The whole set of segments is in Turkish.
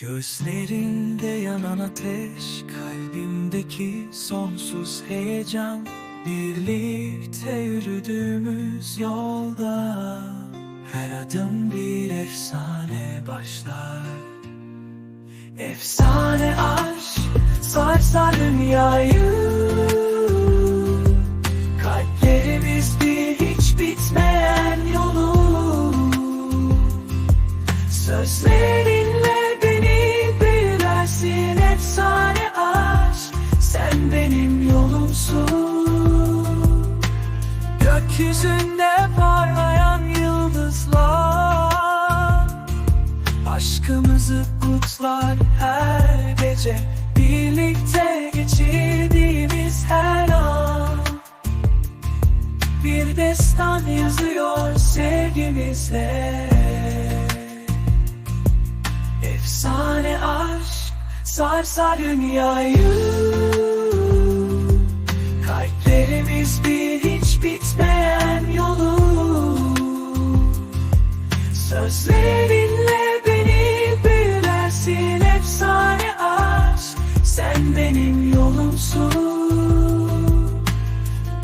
Gözlerinde yanan ateş Kalbimdeki sonsuz heyecan. Birlikte yürüdüğümüz yolda Her adım bir efsane başlar. Efsane aşk sarsar dünyayı. Kalplerimiz bir hiç bitmeyen yolu. Sözlerinle benim yolumsun. Gökyüzünde parlayan yıldızlar. Aşkımızı kutlar her gece. Birlikte geçirdiğimiz her an. Bir destan yazıyor sevgimizle. Efsane aşk sarsar dünyayı Sözlerinle beni büyülersin efsane aşk Sen benim yolumsun.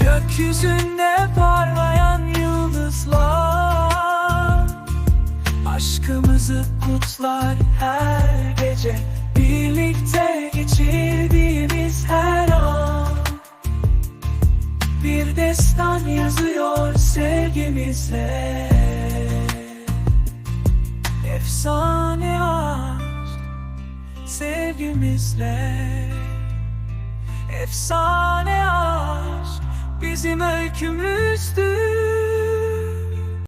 Gökyüzünde parlayan yıldızlar. Aşkımızı kutlar her gece. Birlikte geçirdiğimiz her an. Bir destan yazıyor sevgimizle sevgimizle. Efsane aşk bizim öykümüzdür